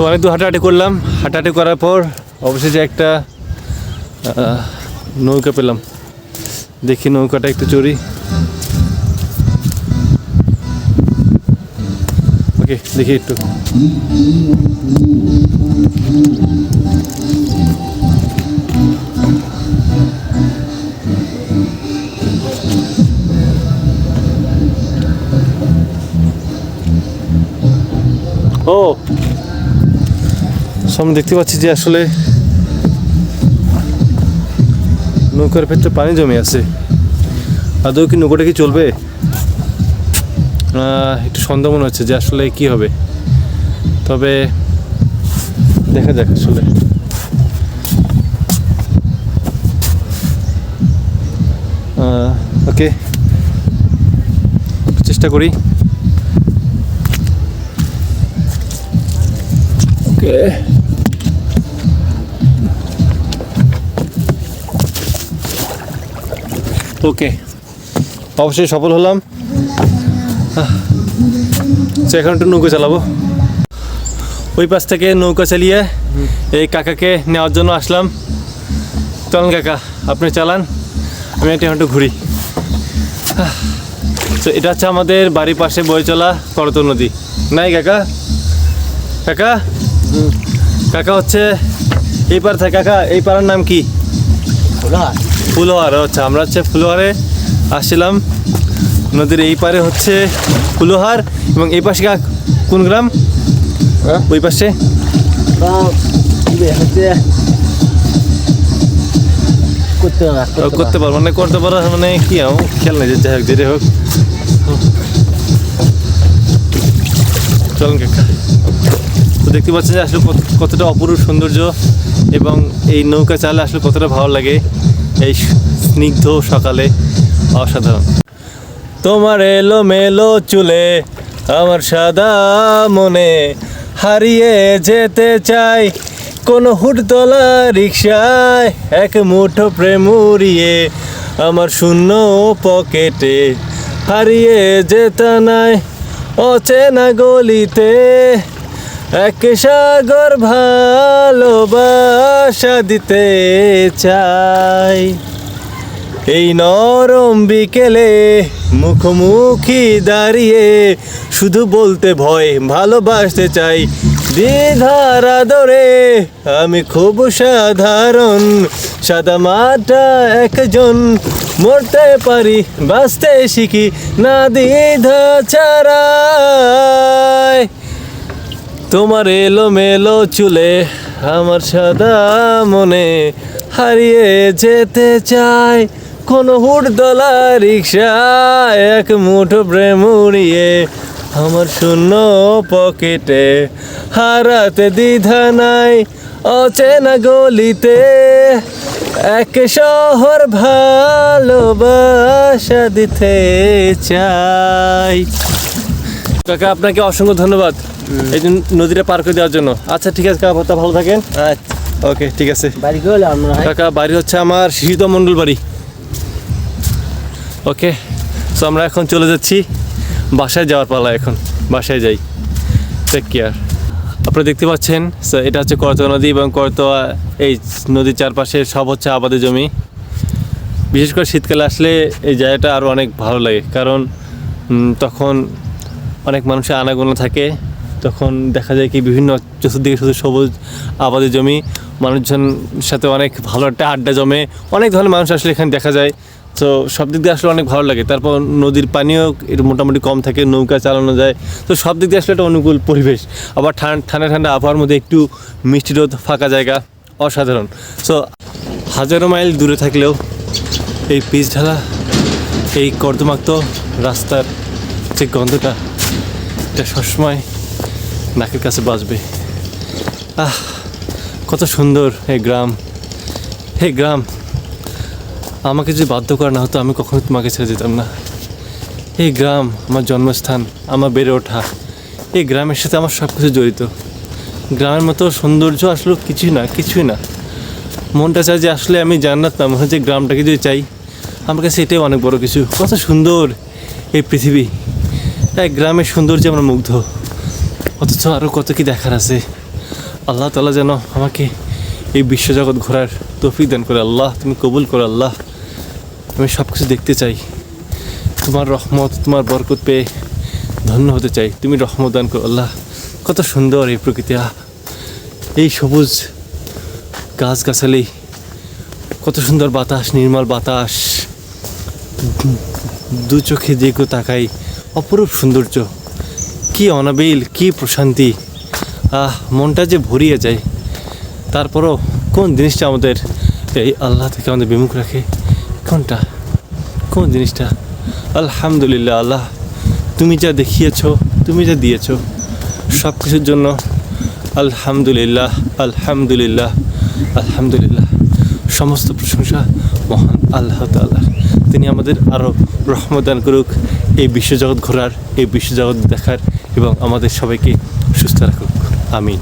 So আমি দূর হাঁটাহাঁটি করলাম। হাঁটাহাঁটি করার পর অবশেষে একটা নৌকা পেলাম। দেখি নৌকাটা একটু চড়ি। ওকে, দেখি একটু। ও সামনে দেখতে পাচ্ছি যে আসলে নৌকার ভেতরে পানি জমে আছে। আদৌ কি নৌকাটা কি চলবে? একটু সন্দেহ মনে হচ্ছে যে আসলে কি হবে। তবে দেখা যাক আসলে। ওকে। চেষ্টা করি। ওকে। ওকে। অবশ্যই সফল হলাম। তো এখন একটু নৌকা চালাবো। ওই পাশ থেকে নৌকা চালিয়ে এই কাকাকে নেওয়ার জন্য আসলাম। চলুন কাকা আপনি চালান আমি একটা একটু ঘুরি। তো এটা হচ্ছে আমাদের বাড়ির পাশে বয়ে চলা করত নদী। নাই কাকা? কাকা? কাকা হচ্ছে এই পার থাকে কাকা এই পাড়ার নাম কি? ফুলোহার আচ্ছা আমরা হচ্ছে ফুলোহারে আসছিলাম। নদীর এই পারে হচ্ছে ফুলোহার এবং এই পাশে কোন গ্রাম? হ্যাঁ? ওই পাশে। করতে পারব মানে করতে পারো মানে কি খেয়াল নেই যে যাই হোক যেটাই হোক। চলুন তো দেখতে পাচ্ছেন যে আসলে কতটা অপরূপ সৌন্দর্য এবং এই নৌকা চালে আসলে কতটা ভালো লাগে। এই স্নিগ্ধ সকালে অসাধারণ। তোমার এলো মেলো চুলে আমার সাদা মনে হারিয়ে যেতে চাই। কোন হুটতলা রিক্সায় এক মুঠো প্রেম উড়িয়ে আমার শূন্য পকেটে হারিয়ে যেতে নাই। অচেনা গলিতে এক সাগর ভালোবাসা দিতে চাই। এই নরম বিকেলে মুখোমুখি দাঁড়িয়ে শুধু বলতে ভয়, ভালোবাসতে চাই। দ্বিধার আদরে আমি খুব সাধারণ, সাদা মাটা একজন। মরতে পারি, বাঁচতে শিখি, না দ্বিধা ছাড়াই। তোমার এলো মেলো চুলে আমার সাদা মনে হারিয়ে যেতে চাই কোনো হুড়দলা রিক্সা এক মুঠো প্রেম উড়িয়ে আমার শূন্য পকেটে হারাতে দ্বিধা নাই। অচেনা গলিতে এক শহর ভালোবাসা দিতে চাই। কাকা, আপনাকে অসংখ্য ধন্যবাদ। এই যে নদীটা পার করে দেওয়ার জন্য। আচ্ছা ঠিক আছে কাকা ভালো থাকেন। আচ্ছা। ওকে ঠিক আছে। বাড়ি গেলে আমরা কাকা বাড়ি হচ্ছে আমার শিশুদ মণ্ডল বাড়ি। ওকে সো আমরা এখন চলে যাচ্ছি বাসায় যাওয়ার পালা এখন বাসায় যাই। টেক কেয়ার আপনারা দেখতে পাচ্ছেন এটা হচ্ছে করতোয়া নদী এবং করতোয়া এই নদীর চারপাশে সব হচ্ছে আবাদের জমি। বিশেষ করে শীতকালে আসলে এই জায়গাটা আরও অনেক ভালো লাগে কারণ তখন অনেক মানুষের আনাগোনা থাকে। তখন দেখা যায় কি বিভিন্ন চতুর্দিকে শুধু সবুজ আবাদি জমি, মানুষজন সাথে অনেক ভালো একটা আড্ডা জমে, অনেক ধরনের মানুষ আসলে এখানে দেখা যায়। তো সব দিক দিয়ে আসলে অনেক ভালো লাগে। তারপর নদীর পানিও একটু মোটামুটি কম থাকে, নৌকা চালানো যায়। তো সব দিক দিয়ে আসলে একটা অনুকূল পরিবেশ। আবার ঠান্ডা ঠান্ডা ঠান্ডা আবহাওয়ার মধ্যে একটু মিষ্টি রোদ ফাঁকা জায়গা, অসাধারণ। সো হাজারো মাইল দূরে থাকলেও এই পিচ ঢালা এই কর্দমাক্ত রাস্তার যে গন্ধটা, এটা সবসময় নাকের কাছে বাজবে আহ, কত সুন্দর এই গ্রাম। হে গ্রাম, আমাকে যদি বাধ্য করা না হতো, আমি কখনো তোমাকে ছেড়ে যেতাম না। এই গ্রাম, আমার জন্মস্থান, আমার বেড়ে ওঠা। এই গ্রামের সাথে আমার সব কিছু জড়িত। গ্রামের মতো সৌন্দর্য আসলে কিছুই না কিছুই না। মনটা চায় যে আসলে আমি জান্নাত না, মনে হচ্ছে গ্রামটাকে যদি চাই, আমার কাছে এটাই অনেক বড় কিছু। কত সুন্দর এই পৃথিবী। এক গ্রামের সৌন্দর্যে আমরা মুগ্ধ। অথচ আরও কত কি দেখার আছে। আল্লাহ তালা যেন আমাকে এই বিশ্বজগৎ ঘোরার তৌফিক দান করে। আল্লাহ, তুমি কবুল করো আল্লাহ। আমি সব কিছু দেখতে চাই। তোমার রহমত, তোমার বরকত পেয়ে ধন্য হতে চাই। তুমি রহমত দান করো আল্লাহ। কত সুন্দর এই প্রকৃতি! এই সবুজ গাছগাছালি। কত সুন্দর বাতাস, নির্মল বাতাস। দু চোখে কেউ তাকাই, অপরূপ সৌন্দর্য। কি অনাবিল, কি প্রশান্তি। আহ, মনটা যে ভরিয়ে যায়। তারপরও কোন জিনিসটা আমাদের এই আল্লাহ থেকে আমাদের বিমুখ রাখে? কোনটা? কোন জিনিসটা? আলহামদুলিল্লাহ, আল্লাহ, তুমি যা দেখিয়েছ, তুমি যা দিয়েছ সব কিছুর জন্য আলহামদুলিল্লাহ আলহামদুলিল্লাহ আলহামদুলিল্লাহ। সমস্ত প্রশংসা মহান আল্লাহ তাল্লাহ তিনি আমাদের আরও রহমদান করুক, এই বিশ্বজগৎ ঘোরার, এই বিশ্বজগৎ দেখার এবং আমাদের সবাইকে সুস্থ রাখুক। আমিন।